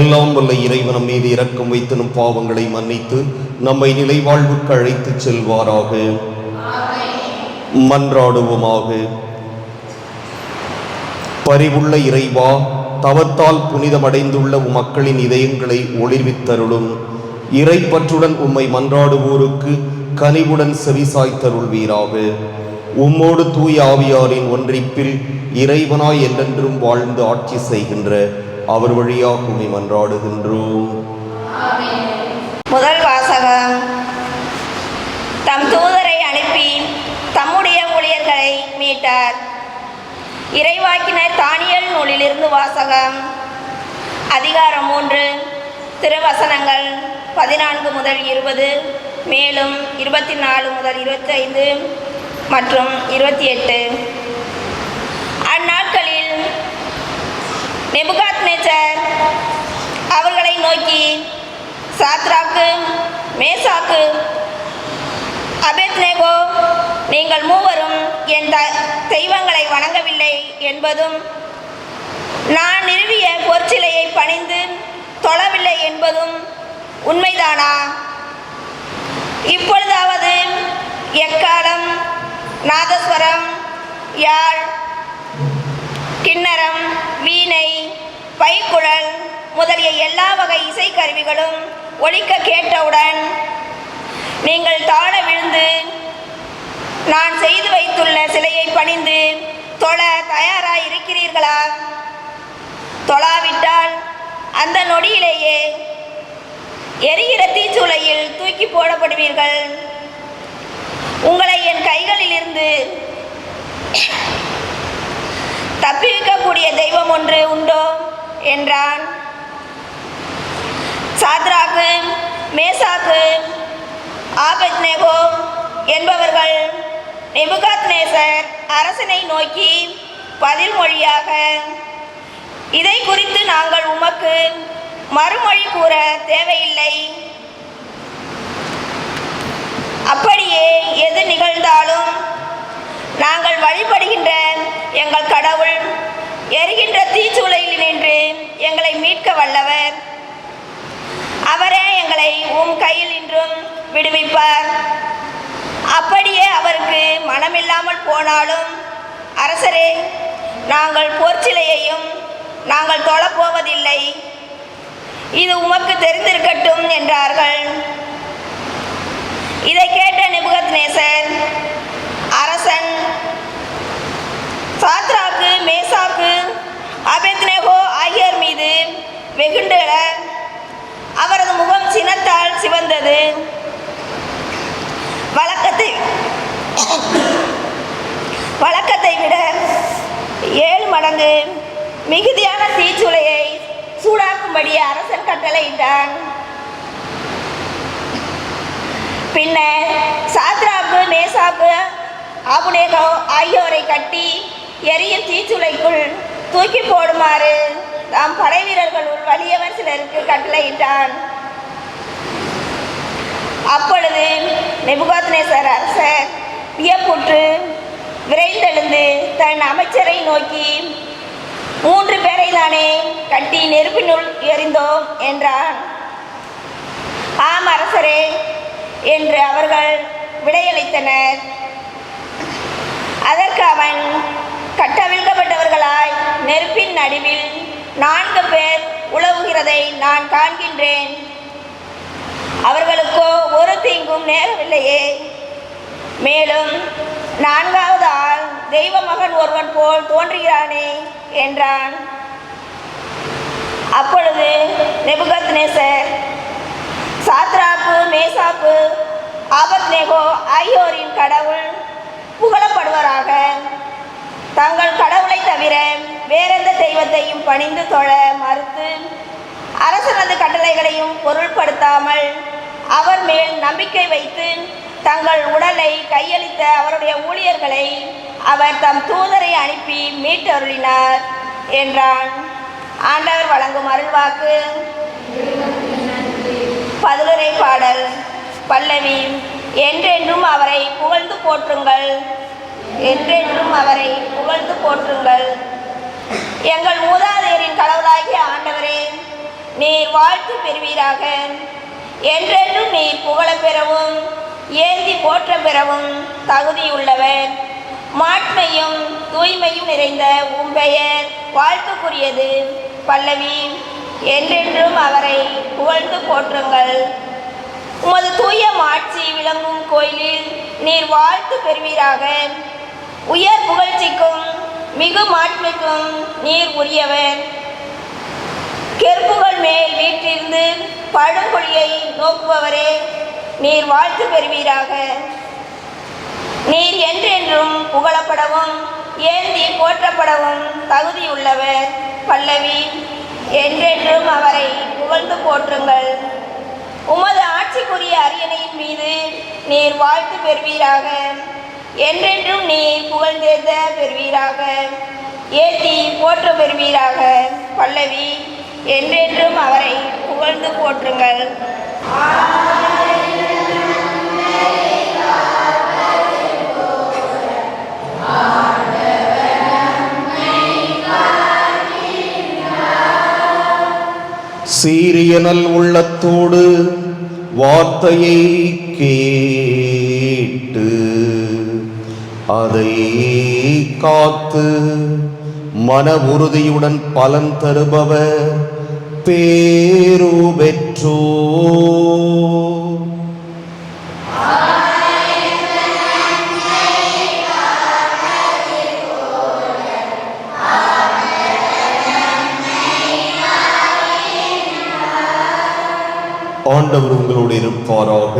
எல்லாம் வல்ல இறைவனம் மீது இரக்கம் வைத்து நம் பாவங்களை மன்னித்து நம்மை நிலைவாழ்வுக்கு அழைத்து செல்வாராக. மன்றாடுவோமாக. பரிவுள்ள இறைவா தவத்தால் புனிதமடைந்துள்ள உம் மக்களின் இதயங்களை ஒளிர்வித்தருளும். இறைப்பற்றுடன் உம்மை மன்றாடுவோருக்கு கனிவுடன் செவிசாய்த்தருள்வீராக உம்மோடு தூய ஆவியாரின் ஒன்றிப்பில் இறைவனாய் என்றென்றும் வாழ்ந்து ஆட்சி செய்கின்ற அவர் வழியாக மன்றாடுகின்றோம். முதல் வாசகம். தம் தூதரை அனுப்பி தம்முடைய ஊழியர்களை மீட்டார். இறைவாக்கினர் தானியல் நூலிலிருந்து வாசகம். அதிகாரம் மூன்று திருவசனங்கள் பதினான்கு முதல் இருபது மேலும் இருபத்தி நாலு முதல் இருபத்தைந்து மற்றும் இருபத்தி எட்டு. அந்நாட்களில் நெபுகாத்நேச்சர் அவர்களை நோக்கி சாத்ராக்கு மேசாக்கு அபெத்னேகோ நீங்கள் மூவரும் என் த தெய்வங்களை வணங்கவில்லை என்பதும் நான் நிறுவிய பொற்சிலையை பணிந்து தொழவில்லை என்பதும் உண்மைதானா? இப்பொழுதாவது எக்காலம் நாதஸ்வரம் யாழ் கிண்ணரம் வீணை பைக்குழல் முதலிய எல்லா வகை இசைக்கருவிகளும் ஒழிக்க கேட்டவுடன் நீங்கள் தாழ விழுந்து நான் செய்து வைத்துள்ள சிலையை பணிந்து தொழ தயாராக இருக்கிறீர்களா தொழாவிட்டால் அந்த நொடியிலேயே எரிகிற தீச்சூளையில் தூக்கி போடப்படுவீர்கள். உங்களை என் கைகளிலிருந்து தப்பிவிக்கக்கூடிய தெய்வம் ஒன்று உண்டோ? என்றான். சாத்ராக்கு மேசாக்கு ஆபத்னேகோ என்பவர்கள் நெபுகாத்நேசர் அரசனை நோக்கி பதில் மொழியாக இதை குறித்து நாங்கள் உமக்கு மறுமொழி கூற தேவையில்லை. அப்படியே எது நிகழ்ந்தாலும் நாங்கள் வழிபடுகின்ற எங்கள் கடவுள் எரிகின்ற தீச்சூளையில் நின்று எங்களை மீட்க வல்லவர். அவரே எங்களை உம் கையில் இன்றும் விடுவிப்பார். அப்படியே அவருக்கு மனமில்லாமல் போனாலும் அரசரே நாங்கள் போர்ச்சிலையையும் நாங்கள் தொழப்போவதில்லை. இது உமக்கு தெரிந்திருக்கட்டும் என்றார்கள். இதை கேட்ட நிபுகத்நேசர் அரசன் சாத்ராக்கு மேசாக்கு அபெத்னேகோ ஆகியோர் மீது வெகுண்டுல அவரது முகம் சினத்தால் சிவந்தது. வழக்கத்தை வழக்கத்தை விட ஏழு மடங்கு மிகுதியான தீச்சுளையை சூடாக்கும்படி அரசன் கட்டளையிட்டான். பின்னர் சாத்ராப்பு மேசாப்பு அபுனேகோ ஆகியோரை கட்டி எரியும் தீச்சுளைக்குள் தூக்கி போடுமாறு. தாம் படை வீரர்களுள் வலியவர் சிலருக்கு கட்டளையிட்டான். அப்பொழுது நெபுகாத்னேசர் அரசர் வியப்புற்று விரைந்தெழுந்து தன் அமைச்சரை நோக்கி மூன்று பேரை தானே கட்டி நெருப்பினுள் எறிந்தோம் என்றான். ஆம் அரசரே என்று அவர்கள் விடையளித்தனர். அதற்கு அவன் கட்டவிழ்க்கப்பட்டவர்களாய் நெருப்பின் நடுவில் நான்கு பேர் உழவுகிறதை நான் காண்கின்றேன். அவர்களுக்கோ ஒரு தீங்கும் நேரவில்லையே மேலும் நான்காவது ஆள் தெய்வ மகன் ஒருவன் போல் தோன்றுகிறானே என்றான். அப்பொழுது நெபுகத்நேசர் சாத்ராப்பு மேசாப்பு ஆபத்நேகோ ஆகியோரின் கடவுள் புகழப்படுவராக. தங்கள் கடவுளை தவிர வேறெந்த தெய்வத்தையும் பணிந்து தொழ மறுத்து அரசனது கட்டளைகளையும் பொருள்படுத்தாமல் அவர் மேல் நம்பிக்கை வைத்து தங்கள் உடலை கையளித்த அவருடைய ஊழியர்களை அவர் தம் தூதரை அனுப்பி மீட்டருளினார் என்றான். ஆண்டவர் வழங்கும் அருள்வாக்கு. பதிலுரை பாடல். பல்லவி என்றென்றும் அவரை புகழ்ந்து போற்றுங்கள். என்றென்றும் அவரை புகழ்ந்து போற்றுங்கள். எங்கள் மூதாதையரின் கடவுளாகிய ஆண்டவரே நீர் வாழ்த்து பெறுவீராக. என்றென்றும் நீர் புகழ பெறவும் ஏந்தி போற்ற பெறவும் தகுதியுள்ளவர். மாட்மையும் தூய்மையும் நிறைந்த உம்பெயர் வாழ்த்துக்குரியது பல்லவி. என்றென்றும் அவரை புகழ்ந்து போற்றுங்கள். உமது தூய மாட்சி விளங்கும் கோயிலில் நீர் வாழ்த்து பெறுவீராக. உயர் புகழ்ச்சிக்கும் மிகு மாட்மைக்கும் நீர் உரியவர். கெருப்புகள் மேல் வீற்றிருந்து பழங்குழியை நோக்குபவரே நீர் வாழ்த்து பெறுவீராக. நீர் என்றென்றும் புகழப்படவும் ஏந்தி போற்றப்படவும் தகுதியுள்ளவர் பல்லவி. என்றென்றும் அவரை புகழ்ந்து போற்றுங்கள். உமது ஆட்சிக்குரிய அரியணையின் மீது நீர் வாழ்த்து பெறுவீராக. என்றென்றும் நீ புகழ்ந்தேர்ந்த பெறுவீராக ஏத்தி போற்ற பெறுவீராக பல்லவி என்றென்றும் அவரை புகழ்ந்து போற்றுங்கள். சீரியனல் உள்ளத்தோடு வார்த்தையை கே அதை காத்து மன உறுதியுடன் பலன் தருபவர் பேரு பெற்றோ ஆண்டவர் உங்களோடு இருப்பாராக.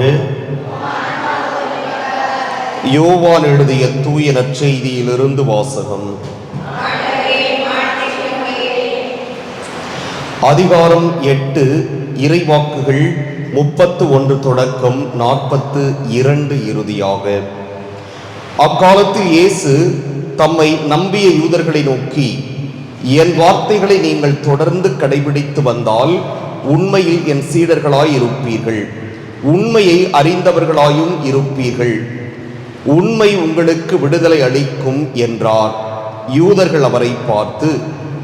யோவான் எழுதிய தூய நற்செய்தியிலிருந்து வாசகம். அதிகாரம் எட்டு இறைவாக்குகள் முப்பத்து ஒன்று தொடக்கம் நாற்பத்து இரண்டு இறுதியாக. அக்காலத்தில் இயேசு தம்மை நம்பிய யூதர்களை நோக்கி என் வார்த்தைகளை நீங்கள் தொடர்ந்து கடைபிடித்து வந்தால் உண்மையில் என் சீடர்களாய் இருப்பீர்கள் உண்மையை அறிந்தவர்களாயும் இருப்பீர்கள். உண்மை உங்களுக்கு விடுதலை அளிக்கும் என்றார். யூதர்கள் அவரை பார்த்து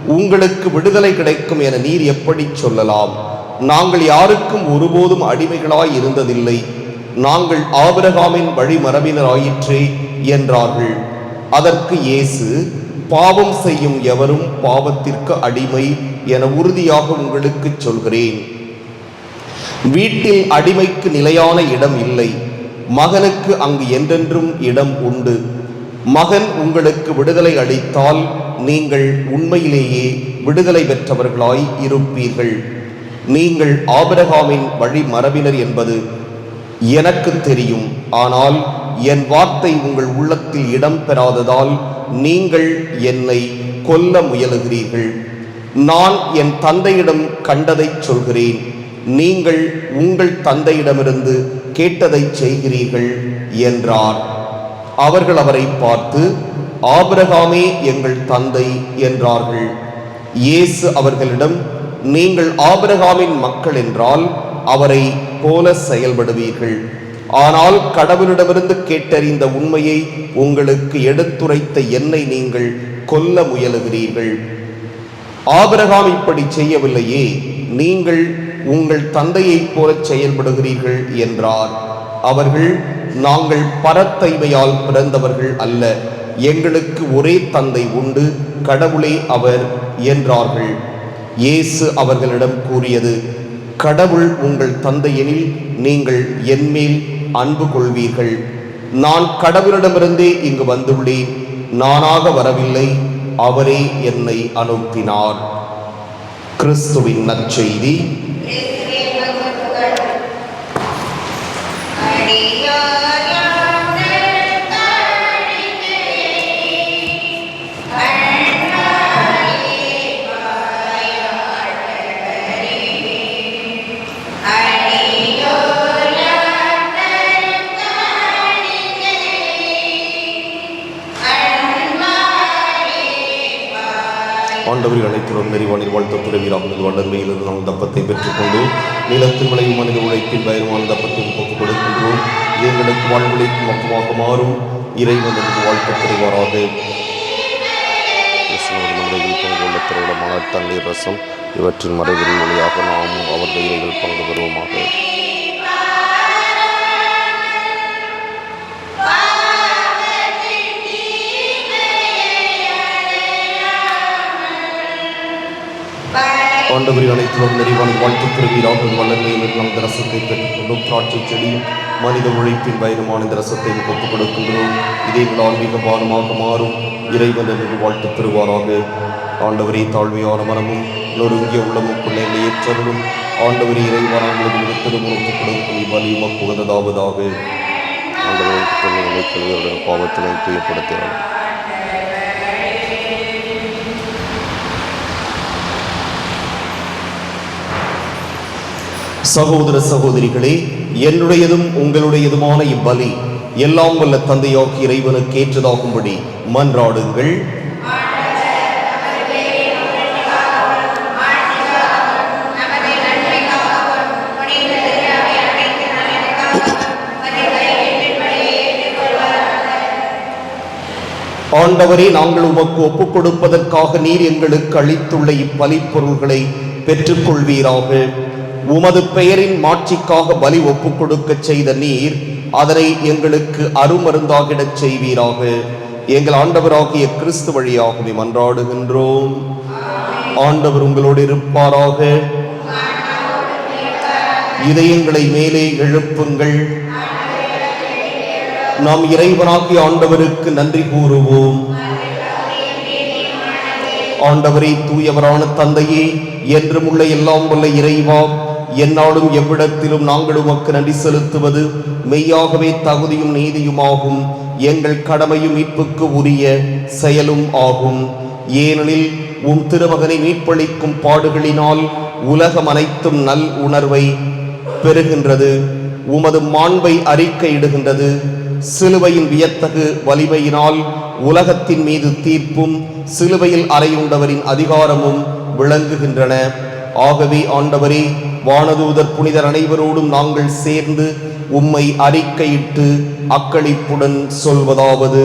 உங்களுக்கு விடுதலை கிடைக்கும் என நீர் எப்படி சொல்லலாம்? நாங்கள் யாருக்கும் ஒருபோதும் அடிமைகளாய் இருந்ததில்லை. நாங்கள் ஆபிரகாமின் வழிமரபினராயிற்றே என்றார்கள். அதற்கு இயேசு பாவம் செய்யும் எவரும் பாவத்திற்கு அடிமை என உறுதியாக உங்களுக்கு சொல்கிறேன். வீட்டில் அடிமைக்கு நிலையான இடம் இல்லை. மகனுக்கு அங்கு என்றென்றும் இடம் உண்டு. மகன் உங்களுக்கு விடுதலை அளித்தால் நீங்கள் உண்மையிலேயே விடுதலை பெற்றவர்களாய் இருப்பீர்கள். நீங்கள் ஆபிரகாமின் வழி மரபினர் என்பது எனக்கு தெரியும். ஆனால் என் வார்த்தை உங்கள் உள்ளத்தில் இடம் பெறாததால் நீங்கள் என்னை கொல்ல முயலுகிறீர்கள். நான் என் தந்தையிடம் கண்டதைச் சொல்கிறேன். நீங்கள் உங்கள் தந்தையிடமிருந்து கேட்டதைச் செய்கிறீர்கள் என்றார் அவர்கள் அவரை பார்த்து ஆபிரகாமே எங்கள் தந்தை என்றார்கள். இயேசு அவர்களிடம் நீங்கள் ஆபிரகாமின் மக்கள் என்றால் அவரை போல செயல்படுவீர்கள். ஆனால் கடவுளிடமிருந்து கேட்டறிந்த உண்மையை உங்களுக்கு எடுத்துரைத்த என்னை நீங்கள் கொல்ல முயலுகிறீர்கள். ஆபிரகாம் இப்படி செய்யவில்லையே நீங்கள் உங்கள் தந்தையைப் போலச் செயல்படுகிறீர்கள் என்றார். அவர்கள் நாங்கள் பரத்தைமையால் பிறந்தவர்கள் அல்ல. எங்களுக்கு ஒரே தந்தை உண்டு. கடவுளே அவர் என்றார்கள். இயேசு அவர்களிடம் கூறியது கடவுள் உங்கள் தந்தையெனில் நீங்கள் என்மேல் அன்பு கொள்வீர்கள். நான் கடவுளிடமிருந்தே இங்கு வந்துள்ளேன். நானாக வரவில்லை. அவரே என்னை அனுப்பினார். கிறிஸ்துவின் நற்செய்தி. Maria ஆண்டவரில் அனைத்துடன் நெறிவானில் வாழ்த்த துறவீராக வளர்மையிலிருந்து நாம் தப்பத்தை பெற்றுக்கொண்டு நிலத்தின் விளையும் மனித உழைப்பின் பயணமான தப்பத்தை ஒப்புக் கொடுக்கின்றோம். இது எங்களுக்கு வாழ்வழிக்கும் அப்பமாக மாறும். இறைவன் என்று வாழ்த்த பெறுவாராக மலையில் திருவிழமான தண்ணீர் ரசம் இவற்றின் மறைகளின் மொழியாக நாமும் அவர் தைரியங்கள் பங்கு பெறுவோமாக. ஆண்டவரின் அனைத்திலும் நிறைவான வாழ்த்து பெறுவீராக வல்லமையில் நாம் இந்த ரசத்தை பெற்றுக்கொண்டோம் திராட்சை செடியும் மனித உழைப்பின் பயணமான இந்த ரசத்தை ஒப்புக் கொடுக்கின்றோம். இதே ஆன்மீக பானமாக மாறும். இறைவன் என்று வாழ்த்து பெறுவாராக. ஆண்டவரே தாழ்மையான மனமும் நொறுங்கிய உள்ளமும் பிள்ளைகளை ஏற்றவரும் ஆண்டவரே இறைவனாங்களுக்கு நிறுத்தலும் ஒப்புக் கொடுக்கும்? வலியும புகழதாவதாக ஆண்டவரின் பாவத்தினை தூயப்படுத்தினார் சகோதர சகோதரிகளே என்னுடையதும் உங்களுடையதுமான இவ்வலி எல்லாம் வல்ல தந்தையாகி இறைவனுக்கு ஏற்றதாகும்படி மன்றாடுங்கள். ஆண்டவரே நாங்கள் உமக்கு ஒப்புக் கொடுப்பதற்காக நீர் எங்களுக்கு அளித்துள்ள இப்பலிப்பொருள்களை பெற்றுக்கொள்வீராக. உமது பெயரின் மாட்சிக்காக பலி ஒப்பு கொடுக்க செய்த நீர் அதனை எங்களுக்கு அருமருந்தாகிடச் செய்வீராக. எங்கள் ஆண்டவராகிய கிறிஸ்து வழியாகவே மன்றாடுகின்றோம். ஆண்டவர் உங்களோடு இருப்பாராக. இதயங்களை மேலே எழுப்புங்கள். நாம் இறைவனாகிய ஆண்டவருக்கு நன்றி கூறுவோம். ஆண்டவரே தூயவரான தந்தையே என்றும் உள்ள எல்லாம் உள்ள இறைவா என்னாலும் எவ்விடத்திலும் நாங்கள் உமக்கு நன்றி செலுத்துவது மெய்யாகவே தகுதியும் நீதியுமாகும். எங்கள் கடமையும் மீட்புக்கு உரிய செயலும் ஆகும். ஏனெனில் உம் திருமகனை மீட்பளிக்கும் பாடுகளினால் உலகம் அனைத்தும் நல் உணர்வை பெறுகின்றது. உமது மாண்பை அறிக்கையிடுகின்றது. சிலுவையின் வியத்தகு வலிமையினால் உலகத்தின் மீது தீர்ப்பும் சிலுவையில் அறையுண்டவரின் அதிகாரமும் விளங்குகின்றன. ஆகவே ஆண்டவரே வானதூதர் புனிதர் அனைவரோடும் நாங்கள் சேர்ந்து உம்மை அறிக்கையிட்டு அக்களிப்புடன் சொல்வதாவது.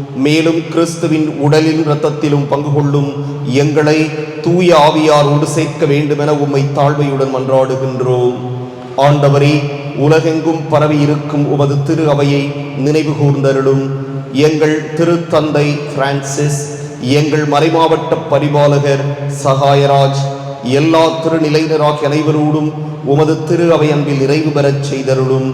மேலும் கிறிஸ்துவின் உடலின் இரத்தத்திலும் பங்கு கொள்ளும் எங்களை தூய ஆவியாரோடு சேர்க்க வேண்டுமென உம்மை தாழ்மையுடன் மன்றாடுகின்றோம். ஆண்டவரே உலகெங்கும் பரவி இருக்கும் உமது திரு அவையை நினைவு கூர்ந்தருளும். எங்கள் திருத்தந்தை பிரான்சிஸ் எங்கள் மறைமாவட்ட பரிபாலகர் சகாயராஜ் எல்லா திருநிலையினராக அனைவரோடும் உமது திரு அவை அன்பில் நிறைவு பெறச் செய்தருளும்.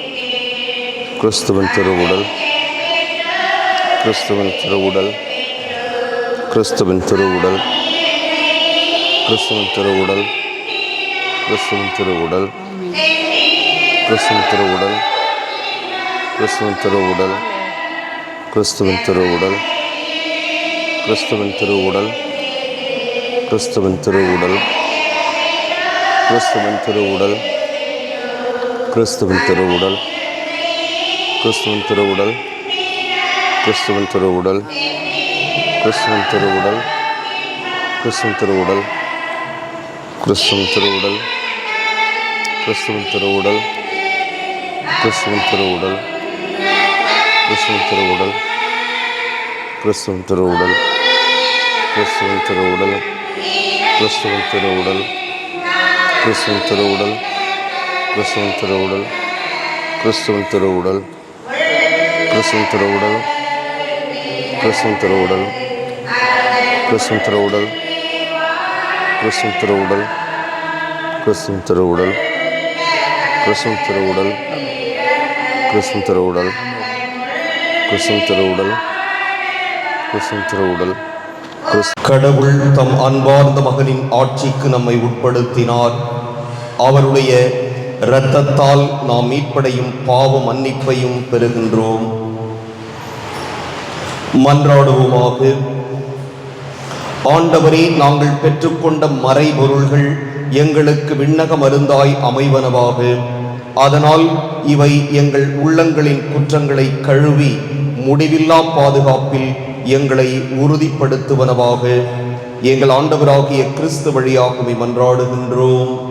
கிறிஸ்துவன் திருவுடல் கிறிஸ்துவன் திருவுடல் கிறிஸ்துவின் திருவுடல் கிறிஸ்துவன் திருவுடல் கிறிஸ்துவன் திருவுடல் கிறிஸ்துவன் திருவுடல் கிறிஸ்துவன் திருவுடல் கிறிஸ்துவின் திருவுடல் கிறிஸ்துவின் திருவுடல் கிறிஸ்துவின் திருவுடல் கிறிஸ்துவின் திருவுடல் கிறிஸ்துவின் திருவுடல் கிறிஸ்துவன் திருவுடல் கிறிஸ்துவன் திருவுடல் கிறிஸ்துவன் திருவுடல் கிறிஸ்துவன் திருவுடல் கிறிஸ்துவன் திருவுடல் கிறிஸ்துவன் திருவுடல் கிறிஸ்துவன் திருவுடல் கிறிஸ்துவன் திருவுடல் கிறிஸ்துவன் திருவுடல் கிறிஸ்துவன் திருவுடல் கிறிஸ்துவன் திருவுடல் கிறிஸ்துவன் திருவுடல் கிறிஸ்துவன் திருவுடல் கிறிஸ்துவன் திருவுடல் கிறிஸ்துவின் திருவுடல் கிறிஸ்துவின் திருவுடல் கிறிஸ்துவின் திருவுடல் கிறிஸ்துவின் திருவுடல் கிறிஸ்துவின் திருவுடல் கிறிஸ்துவின் திருவுடல் கிறிஸ்துவின் திருவுடல் கிறிஸ்துவின் திருவுடல் கிறிஸ்துவின் திருவுடல் கடவுள் தம் அன்பார்ந்த மகனின் ஆட்சிக்கு நம்மை உட்படுத்தினார். அவருடைய இரத்தத்தால் நாம் மீட்படையும் பாவ மன்னிப்பையும் பெறுகின்றோம். மன்றாடுவோமாக. ஆண்டவரே நாங்கள் பெற்றுக்கொண்ட மறைபொருள்கள் எங்களுக்கு விண்ணக மருந்தாய் அமைவனவாக. அதனால் இவை எங்கள் உள்ளங்களின் குற்றங்களை கழுவி முடிவில்லா பாதுகாப்பில் எங்களை உறுதிப்படுத்துவனவாக. எங்கள் ஆண்டவராகிய கிறிஸ்து வழியாகவே மன்றாடுகின்றோம்.